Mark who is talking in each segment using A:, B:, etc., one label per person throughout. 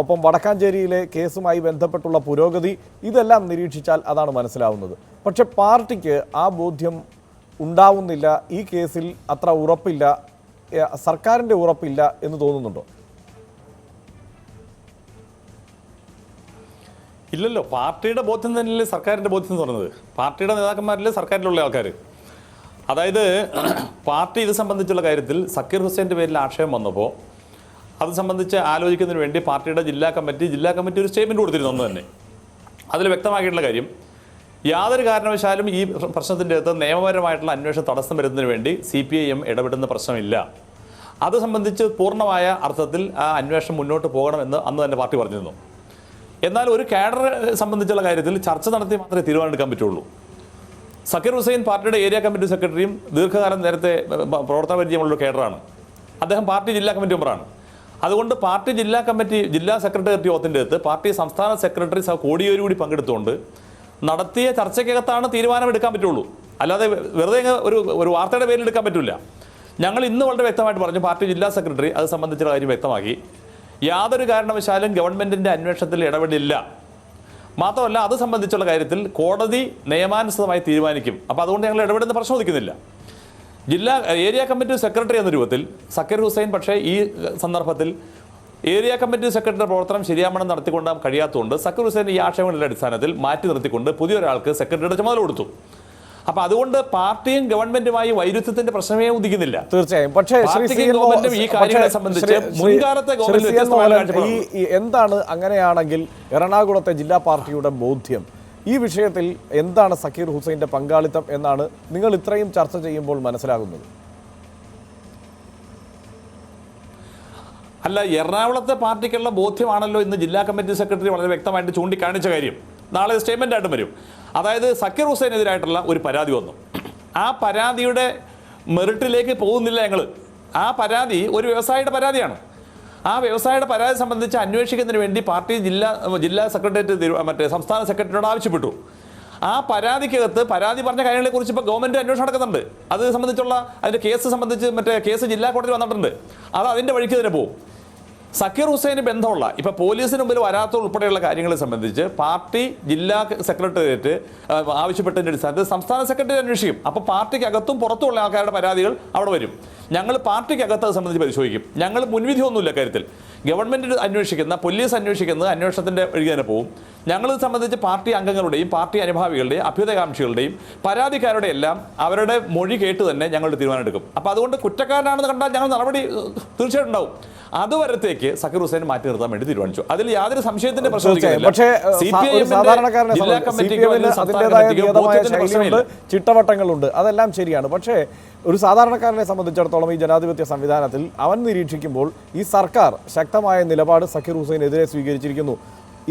A: ഒപ്പം വടക്കാഞ്ചേരിയിലെ കേസുമായി ബന്ധപ്പെട്ടുള്ള പുരോഗതി ഇതെല്ലാം നിരീക്ഷിച്ചാൽ അതാണ് മനസ്സിലാവുന്നത്. പക്ഷെ പാർട്ടിക്ക് ആ ബോധ്യം ഉണ്ടാവുന്നില്ല ഈ കേസിൽ അത്ര ഉറപ്പില്ല സർക്കാരിന്റെ ഉറപ്പില്ല എന്ന് തോന്നുന്നുണ്ടോ?
B: ഇല്ലല്ലോ പാർട്ടിയുടെ ബോധ്യം തന്നെയല്ലേ സർക്കാരിന്റെ ബോധ്യം പറയുന്നത്. പാർട്ടിയുടെ നേതാക്കന്മാരല്ലേ സർക്കാരിലുള്ള ആൾക്കാർ അതായത് പാർട്ടി ഇത് സംബന്ധിച്ചുള്ള കാര്യത്തിൽ സക്കീർ ഹുസൈന്റെ പേരിൽ ആക്ഷേപം വന്നപ്പോൾ അത് സംബന്ധിച്ച് ആലോചിക്കുന്നതിന് വേണ്ടി പാർട്ടിയുടെ ജില്ലാ കമ്മിറ്റി ജില്ലാ കമ്മിറ്റി ഒരു സ്റ്റേറ്റ്മെന്റ് കൊടുത്തിരുന്നു അന്ന് തന്നെ. അതിൽ വ്യക്തമാക്കിയിട്ടുള്ള കാര്യം യാതൊരു കാരണവശാലും ഈ പ്രശ്നത്തിന്റെ അകത്ത് നിയമപരമായിട്ടുള്ള അന്വേഷണം തടസ്സം വരുന്നതിന് വേണ്ടി സി പി ഐ എം ഇടപെടുന്ന പ്രശ്നമില്ല. അത് സംബന്ധിച്ച് പൂർണമായ അർത്ഥത്തിൽ ആ അന്വേഷണം മുന്നോട്ട് പോകണമെന്ന് അന്ന് തന്നെ പാർട്ടി പറഞ്ഞിരുന്നു. എന്നാൽ ഒരു കാഡർ സംബന്ധിച്ചുള്ള കാര്യത്തിൽ ചർച്ച നടത്തി മാത്രമേ തീരുമാനമെടുക്കാൻ പറ്റുള്ളൂ. സക്കീർ ഹുസൈൻ പാർട്ടിയുടെ ഏരിയ കമ്മിറ്റി സെക്രട്ടറിയും ദീർഘകാലം നേരത്തെ പ്രവർത്തന പരിചയമുള്ള കേഡറാണ്. അദ്ദേഹം പാർട്ടി ജില്ലാ കമ്മിറ്റി മെമ്പറാണ്. അതുകൊണ്ട് പാർട്ടി ജില്ലാ കമ്മിറ്റി ജില്ലാ സെക്രട്ടേറിയറ്റ് യോഗത്തിന്റെ അടുത്ത് പാർട്ടി സംസ്ഥാന സെക്രട്ടറി സഹ കോടിയേരി കൂടി പങ്കെടുത്തുകൊണ്ട് നടത്തിയ ചർച്ചയ്ക്കകത്താണ് തീരുമാനമെടുക്കാൻ പറ്റുള്ളൂ. അല്ലാതെ വെറുതെ ഒരു ഒരു വാർത്തയുടെ പേരിൽ എടുക്കാൻ പറ്റില്ല. ഞങ്ങൾ ഇന്ന് വളരെ വ്യക്തമായിട്ട് പറഞ്ഞു പാർട്ടി ജില്ലാ സെക്രട്ടറി അത് സംബന്ധിച്ചുള്ള കാര്യം വ്യക്തമാക്കി. യാതൊരു കാരണവശാലും ഗവൺമെന്റിന്റെ അന്വേഷണത്തിൽ ഇടപെടില്ല. മാത്രമല്ല അത് സംബന്ധിച്ചുള്ള കാര്യത്തിൽ കോടതി നിയമാനുസൃതമായി തീരുമാനിക്കും. അപ്പോൾ അതുകൊണ്ട് ഞങ്ങൾ ഇടപെടുന്ന പ്രശ്നം ഉദിക്കുന്നില്ല ജില്ലാ ഏരിയ കമ്മിറ്റി സെക്രട്ടറി എന്ന രൂപത്തിൽ സക്കീർ ഹുസൈൻ പക്ഷേ ഈ സന്ദർഭത്തിൽ ഏരിയ കമ്മിറ്റി സെക്രട്ടറി പ്രവർത്തനം ശരിയാമണം നടത്തിക്കൊണ്ടാൻ കഴിയാത്തതുകൊണ്ട് സക്കീർ ഹുസൈൻ ഈ ആക്ഷേപങ്ങളുടെ അടിസ്ഥാനത്തിൽ മാറ്റി നിർത്തിക്കൊണ്ട് പുതിയൊരാൾക്ക് സെക്രട്ടറിയുടെ ചുമതല കൊടുത്തു. അപ്പൊ അതുകൊണ്ട് പാർട്ടിയും ഗവൺമെന്റുമായി വൈരുദ്ധ്യത്തിന്റെ പ്രശ്നമേ ഉദിക്കുന്നില്ല.
A: തീർച്ചയായും. പക്ഷേ
B: ഈ കാര്യങ്ങളെ സംബന്ധിച്ച് മുൻകാലത്തെ ഗവൺമെന്റ്
A: എന്താണ് അങ്ങനെയാണെങ്കിൽ എറണാകുളത്തെ ജില്ലാ പാർട്ടിയുടെ ബോധ്യം? ഈ വിഷയത്തിൽ എന്താണ് സക്കീർ ഹുസൈന്റെ പങ്കാളിത്തം എന്നാണ് നിങ്ങൾ ഇത്രയും ചർച്ച ചെയ്യുമ്പോൾ മനസ്സിലാകുന്നത്?
B: അല്ല എറണാകുളത്തെ പാർട്ടിക്കുള്ള ബോധ്യമാണല്ലോ ഇന്ന് ജില്ലാ കമ്മിറ്റി സെക്രട്ടറി വളരെ വ്യക്തമായിട്ട് ചൂണ്ടിക്കാണിച്ച കാര്യം. നാളെ സ്റ്റേറ്റ്മെന്റ് ആയിട്ട് വരും. അതായത് സക്കീർ ഹുസൈനെതിരായിട്ടുള്ള ഒരു പരാതി വന്നു. ആ പരാതിയുടെ മെറിറ്റിലേക്ക് പോകുന്നില്ല ഞങ്ങൾ ആ പരാതി ഒരു വ്യവസായിയുടെ പരാതിയാണ്. ആ വ്യവസായിയുടെ പരാതി സംബന്ധിച്ച് അന്വേഷിക്കുന്നതിന് വേണ്ടി പാർട്ടി ജില്ലാ ജില്ലാ സെക്രട്ടേറിയറ്റ് മറ്റേ സംസ്ഥാന സെക്രട്ടറിയോട് ആവശ്യപ്പെട്ടു. ആ പരാതിക്കകത്ത് പരാതി പറഞ്ഞ കാര്യങ്ങളെ കുറിച്ച് ഇപ്പോൾ ഗവൺമെന്റ് അന്വേഷണം നടക്കുന്നുണ്ട്. അത് സംബന്ധിച്ചുള്ള അതിന്റെ കേസ് സംബന്ധിച്ച് മറ്റേ കേസ് ജില്ലാ കോടതി വന്നിട്ടുണ്ട്. അത് അതിന്റെ വഴിക്ക് തന്നെ പോകും. സക്കീർ ഹുസൈന് ബന്ധമുള്ള ഇപ്പൊ പോലീസിന് മുമ്പിൽ വരാത്ത ഉൾപ്പെടെയുള്ള കാര്യങ്ങളെ സംബന്ധിച്ച് പാർട്ടി ജില്ലാ സെക്രട്ടേറിയറ്റ് ആവശ്യപ്പെട്ടതിന്റെ അടിസ്ഥാനത്തിൽ സംസ്ഥാന സെക്രട്ടറി അന്വേഷിക്കും. അപ്പൊ പാർട്ടിക്കകത്തും പുറത്തുമുള്ള ആൾക്കാരുടെ പരാതികൾ അവിടെ വരും. ഞങ്ങൾ പാർട്ടിക്കകത്ത് അത് സംബന്ധിച്ച് പരിശോധിക്കും. ഞങ്ങൾ മുൻവിധിയൊന്നുമില്ല കാര്യത്തിൽ ഗവൺമെന്റ് അന്വേഷിക്കുന്ന പോലീസ് അന്വേഷിക്കുന്നത് അന്വേഷണത്തിന്റെ വഴി തന്നെ പോകും ഞങ്ങൾ സംബന്ധിച്ച് പാർട്ടി അംഗങ്ങളുടെയും പാർട്ടി അനുഭാവികളുടെയും അഭ്യുതകാംക്ഷികളുടെയും പരാതിക്കാരുടെ എല്ലാം അവരുടെ മൊഴി കേട്ട് തന്നെ ഞങ്ങളുടെ തീരുമാനം എടുക്കും. അപ്പോൾ അതുകൊണ്ട് കുറ്റക്കാരനാണെന്ന് കണ്ടാൽ ഞങ്ങൾ നടപടി തീർച്ചയായിട്ടും ഉണ്ടാവും. അതുവരത്തേക്ക് സക്കീർ ഹുസൈൻ മാറ്റി നിർത്താൻ വേണ്ടി തീരുമാനിച്ചു. അതിൽ യാതൊരു സംശയത്തിന്റെ
A: പ്രശ്നം പക്ഷേ സാധാരണക്കാരനെ ചിട്ടവട്ടങ്ങളുണ്ട് അതെല്ലാം ശരിയാണ്. പക്ഷേ ഒരു സാധാരണക്കാരനെ സംബന്ധിച്ചിടത്തോളം ഈ ജനാധിപത്യ സംവിധാനത്തിൽ അവൻ നിരീക്ഷിക്കുമ്പോൾ ഈ സർക്കാർ ശക്തമായ നിലപാട് സക്കീർ ഹുസൈനെതിരെ സ്വീകരിച്ചിരിക്കുന്നു.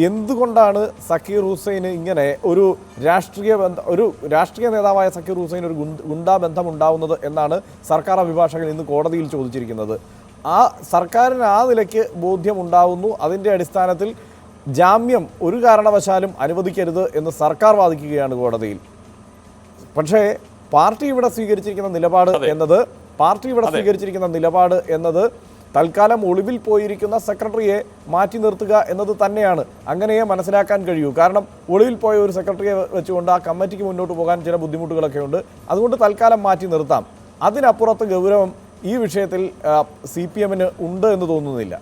A: എന്തുകൊണ്ടാണ് സക്കീർ ഹുസൈന് ഇങ്ങനെ ഒരു രാഷ്ട്രീയ ബന്ധ ഒരു രാഷ്ട്രീയ നേതാവായ സക്കീർ ഹുസൈൻ ഒരു ഗുണ്ടാ ബന്ധം ഉണ്ടാവുന്നത് എന്നാണ് സർക്കാർ അഭിഭാഷകൻ ഇന്ന് കോടതിയിൽ ചോദിച്ചിരിക്കുന്നത്? ആ സർക്കാരിന് ആ നിലയ്ക്ക് ബോധ്യമുണ്ടാവുന്നു. അതിന്റെ അടിസ്ഥാനത്തിൽ ജാമ്യം ഒരു കാരണവശാലും അനുവദിക്കരുത് എന്ന് സർക്കാർ വാദിക്കുകയാണ് കോടതിയിൽ. പക്ഷേ പാർട്ടി ഇവിടെ സ്വീകരിച്ചിരിക്കുന്ന നിലപാട് എന്നത് പാർട്ടി ഇവിടെ സ്വീകരിച്ചിരിക്കുന്ന നിലപാട് എന്നത് തൽക്കാലം ഒളിവിൽ പോയിരിക്കുന്ന സെക്രട്ടറിയെ മാറ്റി നിർത്തുക എന്നത് തന്നെയാണ്. അങ്ങനെയേ മനസ്സിലാക്കാൻ കഴിയൂ. കാരണം ഒളിവിൽ പോയ ഒരു സെക്രട്ടറിയെ വെച്ചുകൊണ്ട് ആ കമ്മിറ്റിക്ക് മുന്നോട്ട് പോകാൻ ചില ബുദ്ധിമുട്ടുകളൊക്കെ ഉണ്ട്. അതുകൊണ്ട് തൽക്കാലം മാറ്റി നിർത്താം. അതിനപ്പുറത്ത് ഗൗരവം ഈ വിഷയത്തിൽ സി പി എമ്മിന് ഉണ്ട് എന്ന് തോന്നുന്നില്ല.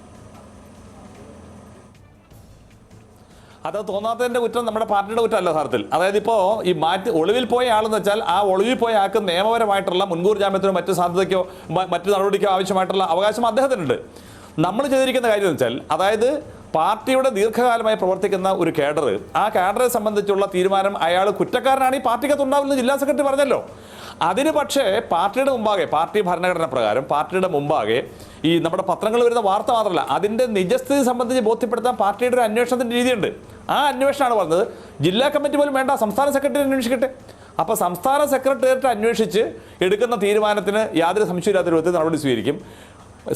B: അത് തോന്നാത്തതിന്റെ കുറ്റം നമ്മുടെ പാർട്ടിയുടെ കുറ്റമല്ല സാർത്തിൽ അതായത് ഇപ്പോൾ ഈ മാറ്റി ഒളിവിൽ പോയ ആളെന്ന് വെച്ചാൽ ആ ഒളിവിൽ പോയ ആൾക്ക് നിയമപരമായിട്ടുള്ള മുൻകൂർ ജാമ്യത്തിനോ മറ്റു സാധ്യതയ്ക്കോ മറ്റു നടപടിക്കോ ആവശ്യമായിട്ടുള്ള അവകാശം അദ്ദേഹത്തിനുണ്ട്. നമ്മൾ ചെയ്തിരിക്കുന്ന കാര്യം എന്ന് വെച്ചാൽ അതായത് പാർട്ടിയുടെ ദീർഘകാലമായി പ്രവർത്തിക്കുന്ന ഒരു കേഡർ. ആ കേഡറെ സംബന്ധിച്ചുള്ള തീരുമാനം അയാൾ കുറ്റക്കാരനാണ് ഈ പാർട്ടിക്കകത്ത് ഉണ്ടാവുന്ന ജില്ലാ സെക്രട്ടറി പറഞ്ഞല്ലോ. അതിന് പക്ഷേ പാർട്ടിയുടെ മുമ്പാകെ പാർട്ടി ഭരണഘടന പ്രകാരം പാർട്ടിയുടെ മുമ്പാകെ ഈ നമ്മുടെ പത്രങ്ങളിൽ വരുന്ന വാർത്ത മാത്രമല്ല അതിന്റെ നിജസ്ഥിതി സംബന്ധിച്ച് ബോധ്യപ്പെടുത്താൻ പാർട്ടിയുടെ ഒരു അന്വേഷണത്തിന്റെ രീതിയുണ്ട്. ആ അന്വേഷണമാണ് പറഞ്ഞത്. ജില്ലാ കമ്മിറ്റി പോലും വേണ്ട സംസ്ഥാന സെക്രട്ടറി അന്വേഷിക്കട്ടെ. അപ്പോൾ സംസ്ഥാന സെക്രട്ടേറിയറ്റ് അന്വേഷിച്ച് എടുക്കുന്ന തീരുമാനത്തിന് യാതൊരു സംശയമില്ലാത്ത രൂപത്തിൽ നടപടി സ്വീകരിക്കും.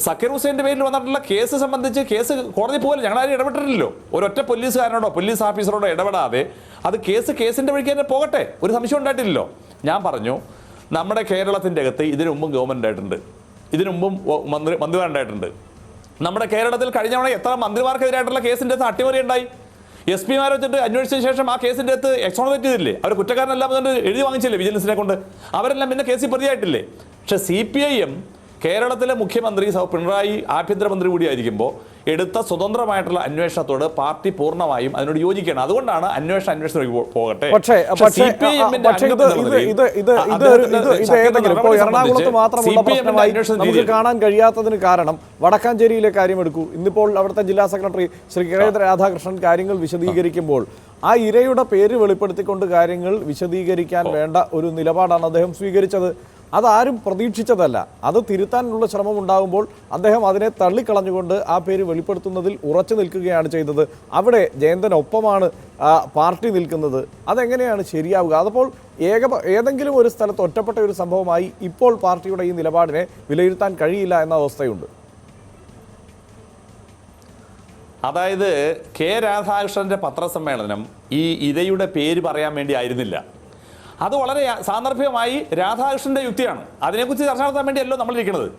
B: സക്കീർ ഹുസൈന്റെ പേരിൽ വന്നിട്ടുള്ള കേസ് സംബന്ധിച്ച് കേസ് കോടതി പോലും ഞങ്ങളാരും ഇടപെട്ടിട്ടില്ലല്ലോ. ഒരൊറ്റ പോലീസുകാരനോടോ പോലീസ് ഓഫീസറോടോ ഇടപെടാതെ അത് കേസ് കേസിന്റെ വഴിക്ക് തന്നെ പോകട്ടെ. ഒരു സംശയം ഉണ്ടായിട്ടില്ലല്ലോ. ഞാൻ പറഞ്ഞു നമ്മുടെ കേരളത്തിന്റെ അകത്ത് ഇതിനു മുമ്പും ഗവൺമെന്റ് ആയിട്ടുണ്ട് ഇതിനു മുമ്പും മന്ത്രി മന്ത്രിമാരുണ്ടായിട്ടുണ്ട് നമ്മുടെ കേരളത്തിൽ കഴിഞ്ഞ തവണ എത്ര മന്ത്രിമാർക്കെതിരായിട്ടുള്ള കേസിന്റെ അകത്ത് അട്ടിമറി ഉണ്ടായി. എസ് പിമാരെ വെച്ചിട്ട് അന്വേഷിച്ച ശേഷം ആ കേസിന്റെ അകത്ത് എക്സോണറേറ്റ് ചെയ്തില്ലേ? അവർ കുറ്റക്കാരനെല്ലാം എഴുതി വാങ്ങിച്ചില്ലേ വിജിലൻസിനെ കൊണ്ട്? അവരെല്ലാം പിന്നെ കേസിൽ പ്രതിയായിട്ടില്ലേ? പക്ഷേ സി പി ഐ എം കേരളത്തിലെ മുഖ്യമന്ത്രി പിണറായി ആഭ്യന്തരമന്ത്രി കൂടിയായിരിക്കുമ്പോൾ എടുത്ത സ്വതന്ത്രമായിട്ടുള്ള അന്വേഷണത്തോട് പാർട്ടി പൂർണമായും അതിനോട് യോജിക്കണം അതുകൊണ്ടാണ് അന്വേഷണം അന്വേഷണം പോകട്ടെ?
A: പക്ഷേ ഇത് ഇത് ഇത് ഇത് ഏതെങ്കിലും ഇപ്പോൾ എറണാകുളത്ത് മാത്രമുള്ള പ്രശ്നമായി നമുക്ക് കാണാൻ കഴിയാത്തതിന് കാരണം വടക്കാഞ്ചേരിയിലെ കാര്യം എടുക്കൂ ഇന്നിപ്പോൾ അവിടുത്തെ ജില്ലാ സെക്രട്ടറി ശ്രീ കേരള രാധാകൃഷ്ണൻ കാര്യങ്ങൾ വിശദീകരിക്കുമ്പോൾ ആ ഇരയുടെ പേര് വെളിപ്പെടുത്തിക്കൊണ്ട് കാര്യങ്ങൾ വിശദീകരിക്കാൻ വേണ്ട ഒരു നിലപാടാണ് അദ്ദേഹം സ്വീകരിച്ചത്. അതാരും പ്രതീക്ഷിച്ചതല്ല. അത് തിരുത്താനുള്ള ശ്രമം ഉണ്ടാകുമ്പോൾ അദ്ദേഹം അതിനെ തള്ളിക്കളഞ്ഞുകൊണ്ട് ആ പേര് വെളിപ്പെടുത്തുന്നതിൽ ഉറച്ചു നിൽക്കുകയാണ് ചെയ്തത്. അവിടെ ജയന്തനൊപ്പമാണ് പാർട്ടി നിൽക്കുന്നത്. അതെങ്ങനെയാണ് ശരിയാവുക? അതപ്പോൾ ഏക ഏതെങ്കിലും ഒരു സ്ഥലത്ത് ഒറ്റപ്പെട്ട ഒരു സംഭവമായി ഇപ്പോൾ പാർട്ടിയുടെ ഈ നിലപാടിനെ വിലയിരുത്താൻ കഴിയില്ല എന്ന അവസ്ഥയുണ്ട്.
B: അതായത് കെ രാധാകൃഷ്ണന്റെ പത്രസമ്മേളനം ഈ ഇരയുടെ പേര് പറയാൻ വേണ്ടി ആയിരുന്നില്ല. അത് വളരെ സാന്ദർഭികമായി രാധാകൃഷ്ണന്റെ യുക്തിയാണ്. അതിനെക്കുറിച്ച് ചർച്ച നടത്താൻ വേണ്ടിയല്ലോ നമ്മളിരിക്കുന്നത്.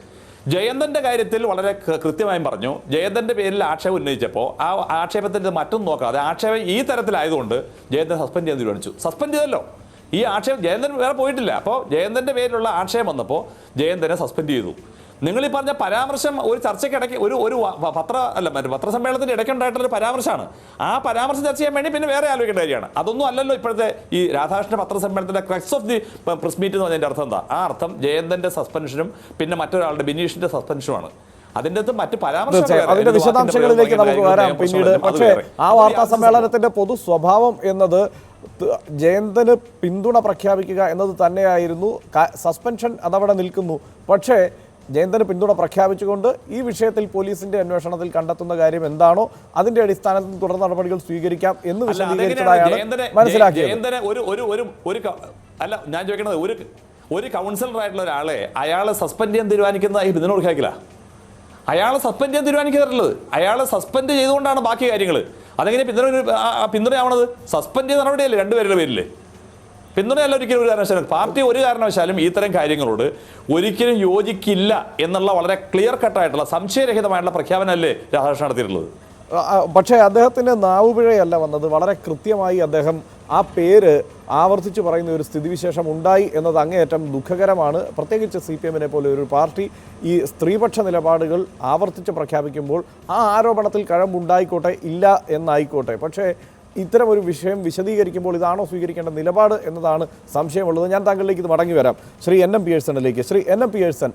B: ജയന്തന്റെ കാര്യത്തിൽ വളരെ കൃത്യമായും പറഞ്ഞു. ജയന്തന്റെ പേരിൽ ആക്ഷേപം ഉന്നയിച്ചപ്പോൾ ആ ആക്ഷേപത്തിന്റെ മറ്റൊന്നും നോക്കാതെ ആക്ഷേപം ഈ തരത്തിലായതുകൊണ്ട് ജയന്തൻ സസ്പെൻഡ് ചെയ്യാൻ തീരുമാനിച്ചു. സസ്പെൻഡ് ചെയ്തല്ലോ. ഈ ആക്ഷേപം ജയന്തൻ വേറെ പോയിട്ടില്ല. അപ്പോൾ ജയന്തന്റെ പേരിലുള്ള ആക്ഷേപം വന്നപ്പോൾ ജയന്തനെ സസ്പെൻഡ് ചെയ്തു. നിങ്ങൾ ഈ പറഞ്ഞ പരാമർശം ഒരു ചർച്ചയ്ക്ക് ഇടയ്ക്ക് ഒരു ഒരു പത്ര അല്ല മറ്റേ പത്രസമ്മേളനത്തിന്റെ ഒരു പരാമർശമാണ്. ആ പരാമർശം ചർച്ച ചെയ്യാൻ വേണ്ടി പിന്നെ വേറെ ആലോചിക്കേണ്ട കാര്യമാണ്. അതൊന്നും അല്ലല്ലോ ഇപ്പോഴത്തെ ഈ Radhakrishna പത്രസമ്മേളനത്തിന്റെ crux of the press meet എന്ന് പറഞ്ഞതിന്റെ അർത്ഥം എന്താ? ആ അർത്ഥം ജയന്തന്റെ സസ്പെൻഷനും പിന്നെ മറ്റൊരാളുടെ ബിനീഷിന്റെ സസ്പെൻഷനുമാണ്. അതിന്റെ അകത്ത് മറ്റ് പരാമർശം
A: അതിന്റെ വിശദാംശങ്ങളിലേക്ക് നമുക്ക് വരാം പിന്നീട്. പക്ഷേ ആ വാർത്താ സമ്മേളനത്തിന്റെ പൊതു സ്വഭാവം എന്നത് ജയന്തന് പിന്തുണ പ്രഖ്യാപിക്കുക എന്നത് തന്നെയായിരുന്നു. സസ്പെൻഷൻ അതവിടെ നിൽക്കുന്നു. പക്ഷേ ജയന്തന് പിന്തുണ പ്രഖ്യാപിച്ചുകൊണ്ട് ഈ വിഷയത്തിൽ പോലീസിന്റെ അന്വേഷണത്തിൽ കണ്ടെത്തുന്ന കാര്യം എന്താണോ അതിന്റെ അടിസ്ഥാനത്തിൽ തുടർ നടപടികൾ സ്വീകരിക്കാം എന്ന് വിശദീകരിച്ചതായാണ് മനസ്സിലാക്കിയത്.
B: അല്ല ഞാൻ ചോദിക്കുന്നത് ഒരു ഒരു കൗൺസിലർ ആയിട്ടുള്ള ഒരാളെ അയാളെ സസ്പെൻഡ് ചെയ്യാൻ തീരുമാനിക്കുന്നതായി പിന്തുണ ഖാക്കില അയാളെ സസ്പെൻഡ് ചെയ്യാൻ തീരുമാനിക്കാറുള്ളത്. അയാളെ സസ്പെൻഡ് ചെയ്തുകൊണ്ടാണ് ബാക്കി കാര്യങ്ങൾ അതെങ്ങനെ പിന്തുണ പിന്തുണയാവണത്? സസ്പെൻഡ് ചെയ്ത നടപടിയല്ലേ രണ്ടുപേരുടെ പേരിൽ പിന്തുണയല്ല ഒരിക്കലും ഒരു കാരണവശാലും. പാർട്ടി ഒരു കാരണവശാലും ഇത്തരം കാര്യങ്ങളോട് ഒരിക്കലും യോജിക്കില്ല എന്നുള്ള വളരെ ക്ലിയർ കട്ടായിട്ടുള്ള സംശയരഹിതമായിട്ടുള്ള പ്രഖ്യാപനമല്ലേ രാധാകൃഷ്ണൻ നടത്തിയിട്ടുള്ളത്?
A: പക്ഷേ അദ്ദേഹത്തിന്റെ നാവുപിഴയല്ല വന്നത്. വളരെ കൃത്യമായി അദ്ദേഹം ആ പേര് ആവർത്തിച്ച് പറയുന്ന ഒരു സ്ഥിതിവിശേഷം ഉണ്ടായി എന്നത് അങ്ങേയറ്റം ദുഃഖകരമാണ്. പ്രത്യേകിച്ച് സി പി എമ്മിനെ പോലെ ഒരു പാർട്ടി ഈ സ്ത്രീപക്ഷ നിലപാടുകൾ ആവർത്തിച്ച് പ്രഖ്യാപിക്കുമ്പോൾ ആ ആരോപണത്തിൽ കഴമ്പുണ്ടായിക്കോട്ടെ ഇല്ല എന്നായിക്കോട്ടെ. പക്ഷേ ഇത്തരം ഒരു വിഷയം വിശദീകരിക്കുമ്പോൾ ഇതാണോ സ്വീകരിക്കേണ്ട നിലപാട് എന്നതാണ് സംശയമുള്ളത്. ഞാൻ താങ്കളിലേക്ക് ഇത് മടങ്ങി വരാം. ശ്രീ എൻ എം പിയേഴ്സണിലേക്ക്. ശ്രീ എൻ എം പിയേഴ്സൺ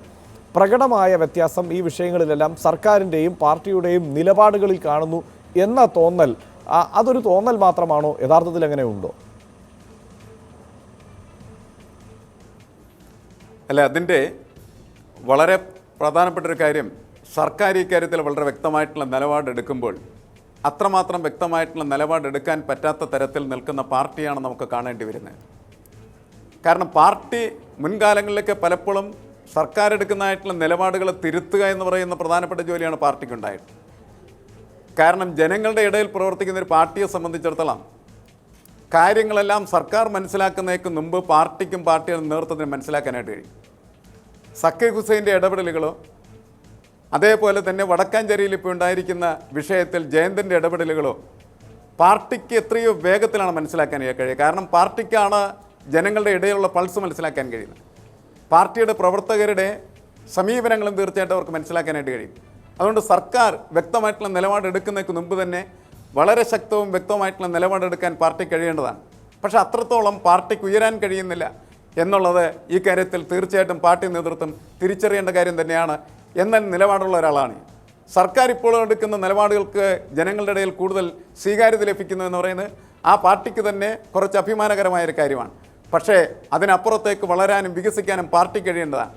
A: പ്രകടമായ വ്യത്യാസം ഈ വിഷയങ്ങളിലെല്ലാം സർക്കാരിന്റെയും പാർട്ടിയുടെയും നിലപാടുകളിൽ കാണുന്നു എന്ന തോന്നൽ അതൊരു തോന്നൽ മാത്രമാണോ? യഥാർത്ഥത്തിൽ അങ്ങനെ ഉണ്ടോ?
C: അല്ല അതിന്റെ വളരെ പ്രധാനപ്പെട്ട ഒരു കാര്യം സർക്കാർ ഈ കാര്യത്തിൽ വളരെ വ്യക്തമായിട്ടുള്ള നിലപാടെടുക്കുമ്പോൾ അത്രമാത്രം വ്യക്തമായിട്ടുള്ള നിലപാടെടുക്കാൻ പറ്റാത്ത തരത്തിൽ നിൽക്കുന്ന പാർട്ടിയാണ് നമുക്ക് കാണേണ്ടി വരുന്നത്. കാരണം പാർട്ടി മുൻകാലങ്ങളിലൊക്കെ പലപ്പോഴും സർക്കാർ എടുക്കുന്നതായിട്ടുള്ള നിലപാടുകൾ തിരുത്തുക എന്ന് പറയുന്ന പ്രധാനപ്പെട്ട ജോലിയാണ് പാർട്ടിക്കുണ്ടായത്. കാരണം ജനങ്ങളുടെ ഇടയിൽ പ്രവർത്തിക്കുന്ന ഒരു പാർട്ടിയെ സംബന്ധിച്ചിടത്തോളം കാര്യങ്ങളെല്ലാം സർക്കാർ മനസ്സിലാക്കുന്നതിന് മുമ്പ് പാർട്ടിക്കും പാർട്ടിയുടെ നേതൃത്വത്തിന് മനസ്സിലാക്കാനായിട്ട് കഴിയും. സക്കീർ ഹുസൈന്റെ ഇടപെടലുകളോ അതേപോലെ തന്നെ വടക്കാഞ്ചേരിയിൽ ഇപ്പോൾ ഉണ്ടായിരിക്കുന്ന വിഷയത്തിൽ ജയന്തന്റെ ഇടപെടലുകളോ പാർട്ടിക്ക് എത്രയോ വേഗത്തിലാണ് മനസ്സിലാക്കാൻ കഴിയുക. കാരണം പാർട്ടിക്കാണ് ജനങ്ങളുടെ ഇടയിലുള്ള പൾസ് മനസ്സിലാക്കാൻ കഴിയുന്നത്. പാർട്ടിയുടെ പ്രവർത്തകരുടെ സമീപനങ്ങളും തീർച്ചയായിട്ടും അവർക്ക് മനസ്സിലാക്കാനായിട്ട് കഴിയും. അതുകൊണ്ട് സർക്കാർ വ്യക്തമായിട്ടുള്ള നിലപാടെടുക്കുന്നതിന് മുമ്പ് തന്നെ വളരെ ശക്തവും വ്യക്തവുമായിട്ടുള്ള നിലപാടെടുക്കാൻ പാർട്ടി കഴിയേണ്ടതാണ്. പക്ഷേ അത്രത്തോളം പാർട്ടിക്ക് ഉയരാൻ കഴിയുന്നില്ല എന്നുള്ളത് ഈ കാര്യത്തിൽ തീർച്ചയായിട്ടും പാർട്ടി നേതൃത്വം തിരിച്ചറിയേണ്ട കാര്യം തന്നെയാണ് എന്ന നിലപാടുള്ള ഒരാളാണ്. സർക്കാർ ഇപ്പോൾ എടുക്കുന്ന നിലപാടുകൾക്ക് ജനങ്ങളുടെ ഇടയിൽ കൂടുതൽ സ്വീകാര്യത ലഭിക്കുന്നു എന്ന് പറയുന്നത് ആ പാർട്ടിക്ക് തന്നെ കുറച്ച് അഭിമാനകരമായ ഒരു കാര്യമാണ്. പക്ഷേ അതിനപ്പുറത്തേക്ക് വളരാനും വികസിക്കാനും പാർട്ടി കഴിയേണ്ടതാണ്.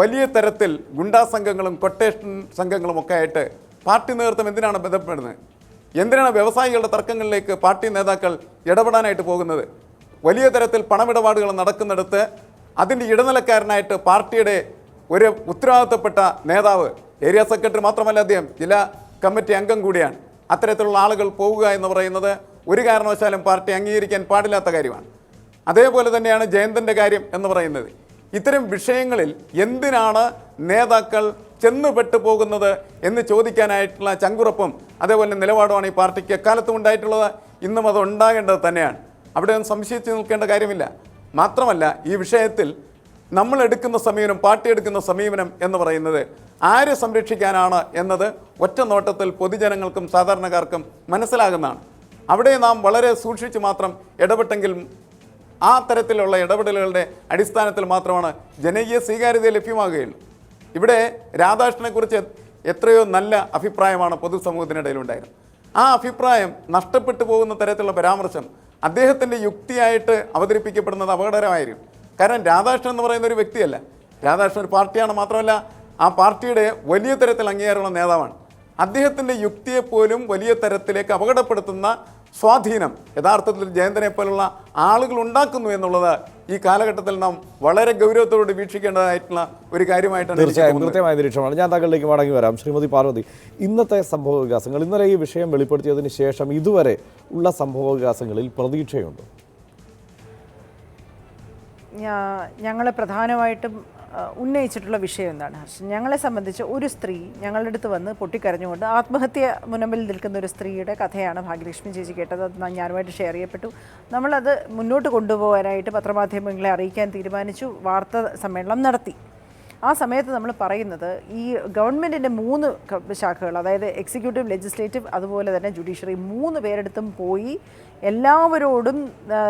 C: വലിയ തരത്തിൽ ഗുണ്ടാ സംഘങ്ങളും കൊട്ടേഷൻ സംഘങ്ങളും ഒക്കെ ആയിട്ട് പാർട്ടി നേതൃത്വം എന്തിനാണ് ബന്ധപ്പെടുന്നത്? എന്തിനാണ് വ്യവസായികളുടെ തർക്കങ്ങളിലേക്ക് പാർട്ടി നേതാക്കൾ ഇടപെടാനായിട്ട് പോകുന്നത്? വലിയ തരത്തിൽ പണമിടപാടുകൾ നടക്കുന്നിടത്ത് അതിന്റെ ഇടനിലക്കാരനായിട്ട് പാർട്ടിയുടെ ഒരു ഉത്തരവാദിത്തപ്പെട്ട നേതാവ് ഏരിയ സെക്രട്ടറി മാത്രമല്ല അദ്ദേഹം ജില്ലാ കമ്മിറ്റി അംഗം കൂടിയാണ്. അത്തരത്തിലുള്ള ആളുകൾ പോവുക എന്ന് പറയുന്നത് ഒരു കാരണവശാലും പാർട്ടി അംഗീകരിക്കാൻ പാടില്ലാത്ത കാര്യമാണ്. അതേപോലെ തന്നെയാണ് ജയന്തന്റെ കാര്യം എന്ന് പറയുന്നത്. ഇത്തരം വിഷയങ്ങളിൽ എന്തിനാണ് നേതാക്കൾ ചെന്നുപെട്ടു പോകുന്നത് എന്ന് ചോദിക്കാനായിട്ടുള്ള ചങ്കുറപ്പും അതേപോലെ നിലപാടുമാണ് ഈ പാർട്ടിക്ക് എക്കാലത്തും ഉണ്ടായിട്ടുള്ളത് ഇന്നും അത് ഉണ്ടാകേണ്ടത് തന്നെയാണ്. അവിടെ ഒന്നും സംശയിച്ച് നിൽക്കേണ്ട കാര്യമില്ല. മാത്രമല്ല ഈ വിഷയത്തിൽ നമ്മൾ എടുക്കുന്ന സമീപനം പാർട്ടി എടുക്കുന്ന സമീപനം എന്ന് പറയുന്നത് ആരെ സംരക്ഷിക്കാനാണ് എന്നത് ഒറ്റ നോട്ടത്തിൽ പൊതുജനങ്ങൾക്കും സാധാരണക്കാർക്കും മനസ്സിലാകുന്നതാണ്. അവിടെ നാം വളരെ സൂക്ഷിച്ച് മാത്രം ഇടപെട്ടെങ്കിൽ ആ തരത്തിലുള്ള ഇടപെടലുകളുടെ അടിസ്ഥാനത്തിൽ മാത്രമാണ് ജനകീയ സ്വീകാര്യത ലഭ്യമാകുകയുള്ളൂ. ഇവിടെ രാധാകൃഷ്ണനെക്കുറിച്ച് എത്രയോ നല്ല അഭിപ്രായമാണ് പൊതുസമൂഹത്തിനിടയിലുണ്ടായിരുന്നത്. ആ അഭിപ്രായം നഷ്ടപ്പെട്ടു പോകുന്ന തരത്തിലുള്ള പരാമർശം അദ്ദേഹത്തിന്റെ യുക്തിയായിട്ട് അവതരിപ്പിക്കപ്പെടുന്നത് അപകടകരമായിരിക്കും കാരണം രാധാകൃഷ്ണൻ എന്ന് പറയുന്ന ഒരു വ്യക്തിയല്ല. രാധാകൃഷ്ണൻ ഒരു പാർട്ടിയാണ് മാത്രമല്ല ആ പാർട്ടിയുടെ വലിയ തരത്തിൽ അംഗീകാരമുള്ള നേതാവാണ്. അദ്ദേഹത്തിന്റെ യുക്തിയെപ്പോലും വലിയ തരത്തിലേക്ക് അപകടപ്പെടുത്തുന്ന സ്വാധീനം യഥാർത്ഥത്തിൽ ജയന്തനെ പോലുള്ള ആളുകൾ ഉണ്ടാക്കുന്നു എന്നുള്ളത് ഈ കാലഘട്ടത്തിൽ നാം വളരെ ഗൗരവത്തോട് വീക്ഷിക്കേണ്ടതായിട്ടുള്ള ഒരു കാര്യമായിട്ടാണ്
A: തീർച്ചയായും. കൃത്യമായ നിരീക്ഷണമാണ്. ഞാൻ താങ്കളിലേക്ക് മടങ്ങി വരാം. ശ്രീമതി പാർവതി ഇന്നത്തെ സംഭവ വികാസങ്ങൾ ഇന്നലെ ഈ വിഷയം വെളിപ്പെടുത്തിയതിന് ശേഷം ഇതുവരെ ഉള്ള സംഭവ വികാസങ്ങളിൽ പ്രതീക്ഷയുണ്ട്?
D: ഞങ്ങൾ പ്രധാനമായിട്ടും ഉന്നയിച്ചിട്ടുള്ള വിഷയം എന്താണ് ഹർഷൻ ഞങ്ങളെ സംബന്ധിച്ച് ഒരു സ്ത്രീ ഞങ്ങളുടെ അടുത്ത് വന്ന് പൊട്ടിക്കരഞ്ഞുകൊണ്ട് ആത്മഹത്യ മുനമ്പിൽ നിൽക്കുന്ന ഒരു സ്ത്രീയുടെ കഥയാണ് ഭാഗ്യലക്ഷ്മി ചേച്ചി കേട്ടത്. അത് ഞാനുമായിട്ട് ഷെയർ ചെയ്യപ്പെട്ടു. നമ്മളത് മുന്നോട്ട് കൊണ്ടുപോകാനായിട്ട് പത്രമാധ്യമങ്ങളെ അറിയിക്കാൻ തീരുമാനിച്ചു. വാർത്താ സമ്മേളനം നടത്തി. ആ സമയത്ത് നമ്മൾ പറയുന്നത് ഈ ഗവൺമെന്റിന്റെ മൂന്ന് ശാഖകൾ അതായത് എക്സിക്യൂട്ടീവ് ലെജിസ്ലേറ്റീവ് അതുപോലെ തന്നെ ജുഡീഷ്യറി മൂന്ന് പേരെടുത്തും പോയി എല്ലാവരോടും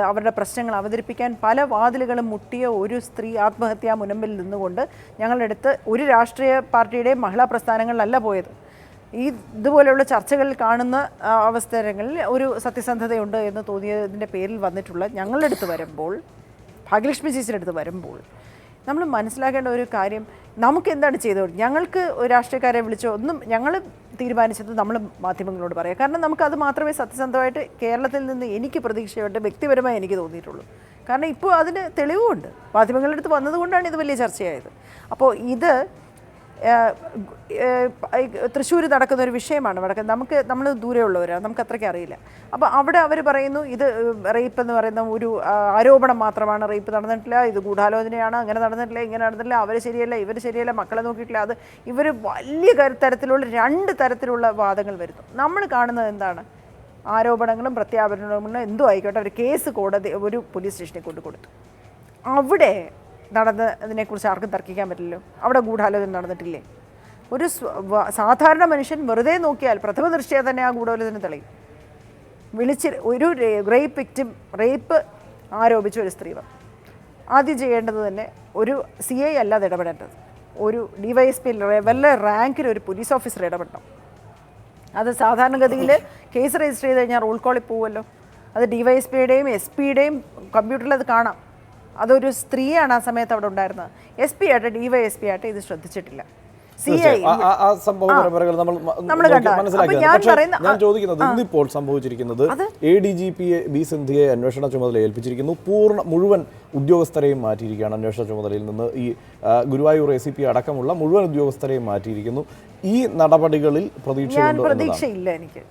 D: അവരുടെ പ്രശ്നങ്ങൾ അവതരിപ്പിക്കാൻ പല വാതിലുകളും മുട്ടിയ ഒരു സ്ത്രീ ആത്മഹത്യാ മുനമ്പിൽ നിന്നുകൊണ്ട് ഞങ്ങളുടെ അടുത്ത് ഒരു രാഷ്ട്രീയ പാർട്ടിയുടെയും മഹിളാ പ്രസ്ഥാനങ്ങളിലല്ല പോയത്. ഈ ഇതുപോലെയുള്ള ചർച്ചകളിൽ കാണുന്ന അവസരങ്ങളിൽ ഒരു സത്യസന്ധതയുണ്ട് എന്ന് തോന്നിയതിന്റെ പേരിൽ വന്നിട്ടുള്ള ഞങ്ങളുടെ അടുത്ത് വരുമ്പോൾ ഭാഗ്യലക്ഷ്മി ചേച്ചിയുടെ അടുത്ത് വരുമ്പോൾ നമ്മൾ മനസ്സിലാക്കേണ്ട ഒരു കാര്യം നമുക്ക് എന്താണ് ചെയ്തത് ഞങ്ങൾക്ക് ഒരു രാഷ്ട്രീയക്കാരെ വിളിച്ചോ ഒന്നും ഞങ്ങൾ തീരുമാനിച്ചത് നമ്മൾ മാധ്യമങ്ങളോട് പറയാം. കാരണം നമുക്കത് മാത്രമേ സത്യസന്ധമായിട്ട് കേരളത്തിൽ നിന്ന് എനിക്ക് പ്രതീക്ഷയുണ്ട് വ്യക്തിപരമായി എനിക്ക് തോന്നിയിട്ടുള്ളൂ. കാരണം ഇപ്പോൾ അതിന് തെളിവുമുണ്ട്. മാധ്യമങ്ങളുടെ അടുത്ത് വന്നതുകൊണ്ടാണ് ഇത് വലിയ ചർച്ചയായത്. അപ്പോൾ ഇത് തൃശ്ശൂർ നടക്കുന്ന ഒരു വിഷയമാണ് വടക്ക് നമുക്ക് നമ്മൾ ദൂരെയുള്ളവരാണ് നമുക്ക് അത്രയ്ക്ക് അറിയില്ല. അപ്പോൾ അവിടെ അവർ പറയുന്നു ഇത് റേപ്പ് എന്ന് പറയുന്ന ഒരു ആരോപണം മാത്രമാണ് റേപ്പ് നടന്നിട്ടില്ല ഇത് ഗൂഢാലോചനയാണ് അങ്ങനെ നടന്നിട്ടില്ല ഇങ്ങനെ നടന്നിട്ടില്ല അവർ ശരിയല്ല ഇവർ ശരിയല്ല മക്കളെ നോക്കിയിട്ടില്ല അത് ഇവർ വലിയ തരത്തിലുള്ള രണ്ട് തരത്തിലുള്ള വാദങ്ങൾ വരുന്നു. നമ്മൾ കാണുന്നത് എന്താണ്? ആരോപണങ്ങളും പ്രത്യാപനങ്ങളും എന്തും ആയിക്കോട്ടെ ഒരു കേസ് കോടതി ഒരു പോലീസ് സ്റ്റേഷനിൽ കൊണ്ടു കൊടുത്തു അവിടെ നടന്നതിനെക്കുറിച്ച് ആർക്കും തർക്കിക്കാൻ പറ്റില്ലല്ലോ. അവിടെ ഗൂഢാലോചന നടന്നിട്ടില്ലേ? ഒരു സാധാരണ മനുഷ്യൻ വെറുതെ നോക്കിയാൽ പ്രഥമ ദൃഷ്ടിയെ തന്നെ ആ ഗൂഢാലോചന തെളിയും. വിളിച്ച് ഒരു റേപ്പ് വിക്റ്റിം റേപ്പ് ആരോപിച്ച ഒരു സ്ത്രീ ആദ്യം ചെയ്യേണ്ടത് തന്നെ ഒരു സി ഐ അല്ലാതെ ഇടപെടേണ്ടത് ഒരു ഡിവൈഎസ്പി വല്ല റാങ്കിൽ ഒരു പോലീസ് ഓഫീസർ ഇടപെടണം. അത് സാധാരണഗതിയിൽ കേസ് രജിസ്റ്റർ ചെയ്ത് കഴിഞ്ഞാൽ റോൾ കോളിൽ പോവുമല്ലോ. അത് ഡിവൈഎസ് പിയുടെയും എസ് പിയുടെയും കമ്പ്യൂട്ടറിൽ അത് കാണാം. അതൊരു സ്ത്രീയാണ് ആ സമയത്ത് അവിടെ ഉണ്ടായിരുന്നത്. എസ് പി ആയിട്ട് ഡിവൈഎസ് പി ആയിട്ട് ഇത് ശ്രദ്ധിച്ചിട്ടില്ല. ഞാൻ
A: ചോദിക്കുന്നത് ഇന്നിപ്പോൾ സംഭവിച്ചിരിക്കുന്നത് A D G P B സിന്ധിയെ അന്വേഷണ ചുമതല ഏൽപ്പിച്ചിരിക്കുന്നു. പൂർണ മുഴുവൻ ഉദ്യോഗസ്ഥരെയും മാറ്റിയിരിക്കുകയാണ് അന്വേഷണ ചുമതലയിൽ നിന്ന്. ഈ ഗുരുവായൂർ എ സി പി അടക്കമുള്ള മുഴുവൻ ഉദ്യോഗസ്ഥരെയും മാറ്റിയിരിക്കുന്നു. ഈ നടപടികളിൽ
D: ഞാൻ
A: പ്രതീക്ഷയുണ്ടോ
D: പ്രതീക്ഷയില്ല എനിക്ക്.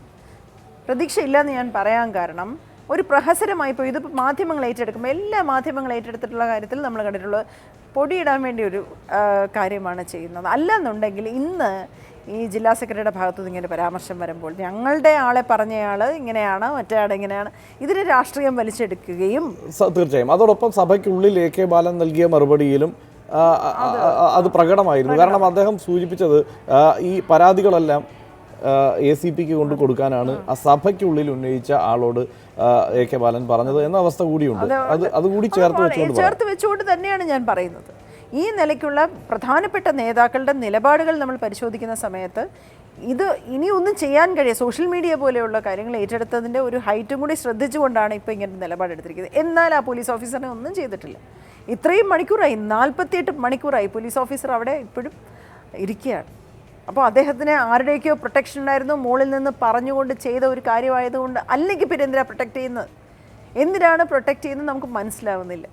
D: പ്രതീക്ഷയില്ല എന്ന് ഞാൻ പറയാൻ കാരണം ഒരു പ്രഹസനമായി പോയി. ഇതിപ്പോൾ മാധ്യമങ്ങൾ ഏറ്റെടുക്കുമ്പോൾ എല്ലാ മാധ്യമങ്ങൾ ഏറ്റെടുത്തിട്ടുള്ള കാര്യത്തിൽ നമ്മൾ കണ്ടിട്ടുള്ളത് പൊടിയിടാൻ വേണ്ടി ഒരു കാര്യമാണ് ചെയ്യുന്നത്. അല്ലെന്നുണ്ടെങ്കിൽ ഇന്ന് ഈ ജില്ലാ സെക്രട്ടറിയുടെ ഭാഗത്തു നിന്ന് ഇങ്ങനെ പരാമർശം വരുമ്പോൾ ഞങ്ങളുടെ ആളെ പറഞ്ഞയാൾ ഇങ്ങനെയാണ് മറ്റേ ആൾ ഇങ്ങനെയാണ് ഇതിന് രാഷ്ട്രീയം വലിച്ചെടുക്കുകയും
A: തീർച്ചയായും. അതോടൊപ്പം സഭയ്ക്കുള്ളിൽ എ കെ ബാലൻ നൽകിയ മറുപടിയിലും അത് പ്രകടമായിരുന്നു. കാരണം അദ്ദേഹം സൂചിപ്പിച്ചത് ഈ പരാതികളെല്ലാം എ സി പിക്ക് കൊണ്ട് കൊടുക്കാനാണ് ആ സഭയ്ക്കുള്ളിൽ ഉന്നയിച്ച ആളോട് എ കെ ബാലൻ പറഞ്ഞത് എന്ന അവസ്ഥ കൂടിയുണ്ട്. അത് അതുകൂടി ചേർത്ത് വെച്ചുകൊണ്ട്
D: ചേർത്ത് വെച്ചുകൊണ്ട് തന്നെയാണ് ഞാൻ പറയുന്നത്. ഈ നിലയ്ക്കുള്ള പ്രധാനപ്പെട്ട നേതാക്കളുടെ നിലപാടുകൾ നമ്മൾ പരിശോധിക്കുന്ന സമയത്ത് ഇത് ഇനി ഒന്നും ചെയ്യാൻ കഴിയുക സോഷ്യൽ മീഡിയ പോലെയുള്ള കാര്യങ്ങൾ ഏറ്റെടുത്തതിന്റെ ഒരു ഹൈറ്റും കൂടി ശ്രദ്ധിച്ചുകൊണ്ടാണ് ഇപ്പോൾ ഇങ്ങനെ നിലപാടെടുത്തിരിക്കുന്നത് എന്നാൽ ആ പോലീസ് ഓഫീസറിനെ ഒന്നും ചെയ്തിട്ടില്ല. ഇത്രയും മണിക്കൂറായി നാൽപ്പത്തിയെട്ട് മണിക്കൂറായി പോലീസ് ഓഫീസർ അവിടെ ഇപ്പോഴും ഇരിക്കുകയാണ്. അപ്പോൾ അദ്ദേഹത്തിന് ആരുടെയൊക്കെയോ പ്രൊട്ടക്ഷൻ ഉണ്ടായിരുന്നു. മുകളിൽ നിന്ന് പറഞ്ഞുകൊണ്ട് ചെയ്ത ഒരു കാര്യമായതുകൊണ്ട് അല്ലെങ്കിൽ പിന്നെ എന്തിനാണ് പ്രൊട്ടക്റ്റ് ചെയ്യുന്നത്? എന്തിനാണ് പ്രൊട്ടക്റ്റ് ചെയ്യുന്നത് നമുക്ക് മനസ്സിലാവുന്നില്ല.